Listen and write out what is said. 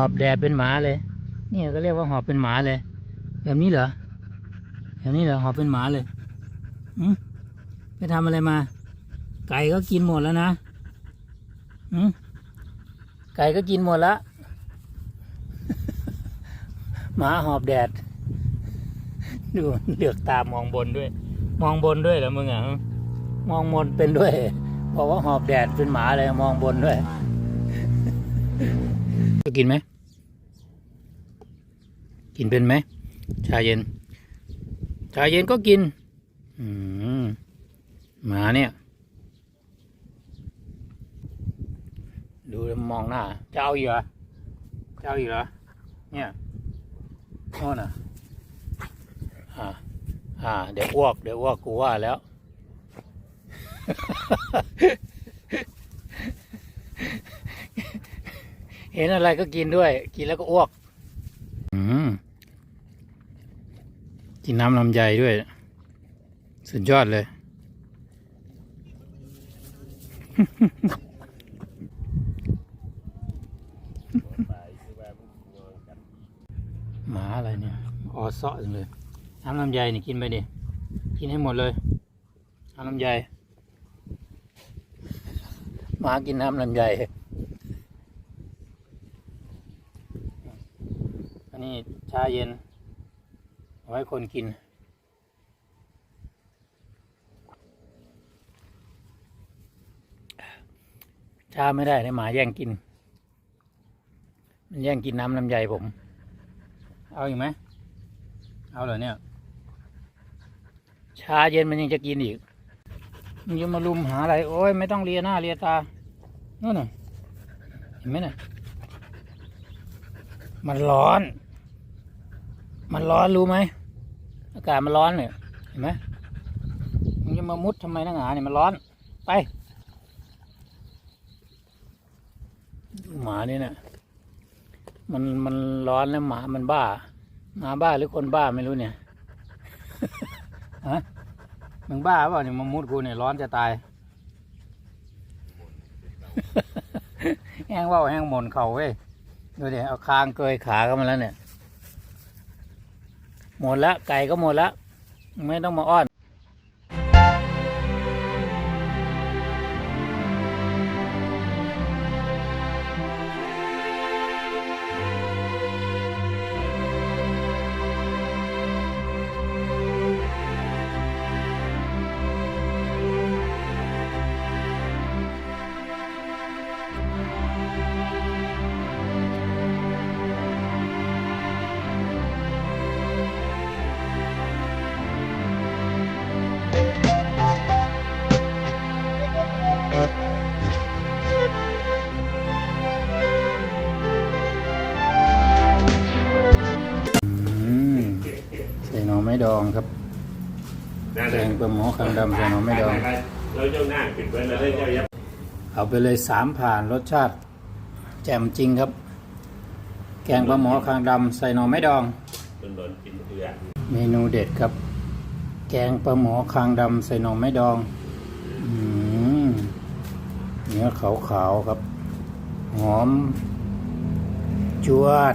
อบแดดเป็นหมาเลย เนี่ยก็เรียกว่าหอบเป็นหมาเลย แบบนี้เหรอแบบนี้เหรอหอบเป็นหมาเลยอืมไปทำอะไรมา ไก่ก็กินหมดแล้วนะอืมไก่ก็กินหมดแล้วหมาหอบแดด ดูเหลือกตามองบนด้วย มองบนด้วยเหรอมึงอะฮะมองบนเป็นด้วยบอกว่าหอบแดดเป็นหมาเลยมองบนด้วย ก็กินไหม กินเป็นไหม ชาเย็น ชาเย็นก็กิน อืมหมาเนี่ย ดูมองหน้า เจะเอาอีกเหรอ เจะเอาอีกเหรอ เนี่ยโน่นน่ะ อ่า อ่า เดี๋ยวอ้วก เดี๋ยวอ้วกกูว่าแล้ว เห็นอะไรก็กินด้วย กินแล้วก็อ้วกกินน้ำลำไยด้วย สุดยอดเลย หมาอะไรเนี่ยออเซาะจังเลย น้ำลำไยนี่กินไปดิ กินให้หมดเลย น้ำลำไยหมากินน้ำลำไย อันนี้ชาเย็นเอาไว้คนกิน ชาไม่ได้เลยหมาแย่งกิน มันแย่งกินน้ำลำไยผม เอาอีกไหม เอาเหรอเนี่ย ชาเย็นมันยังจะกินอีกมันจะมาลุมหาอะไร โอ้ยไม่ต้องเลียหน้าเลียตานู่นน่ะเห็นไหมน่ะมันร้อน มันร้อนรู้ไหมอากาศมันร้อนเนี่ยเห็นไหมมันจะมามุดทำไมนักหนาเนี่ยมันร้อนไปหมานี่เนี่ยมันมันร้อนแล้วหมามันบ้าหมาบ้าหรือคนบ้าไม่รู้เนี่ยฮะมึงบ้าเปล่าเนี่ยมามุดกูเนี่ยร้อนจะตายแห้งเว่าแห้งหมนเข่าเว้ยดูดิเอาคางเกยขาเข้ามาแล้วเนี่ย หมดละไก่ก็หมดละไม่ต้องมาอ้อน ดองครับนั่นแกแหละงปลาหมอคางดำใส่หน่อไม้ดอง เราเจ้าหน้าปิดไว้แล้วได้เจ้ายับเอาไปเลยสามผ่านรสชาติ แจ่มจริงครับ แกงปลาหมอคางดำใส่หน่อไม้ดองจนโดนกินเกลือเมนูเด็ดครับ แกงปลาหมอคางดำใส่หน่อไม้ดองอืมเนื้อขาวๆครับ หอม จวด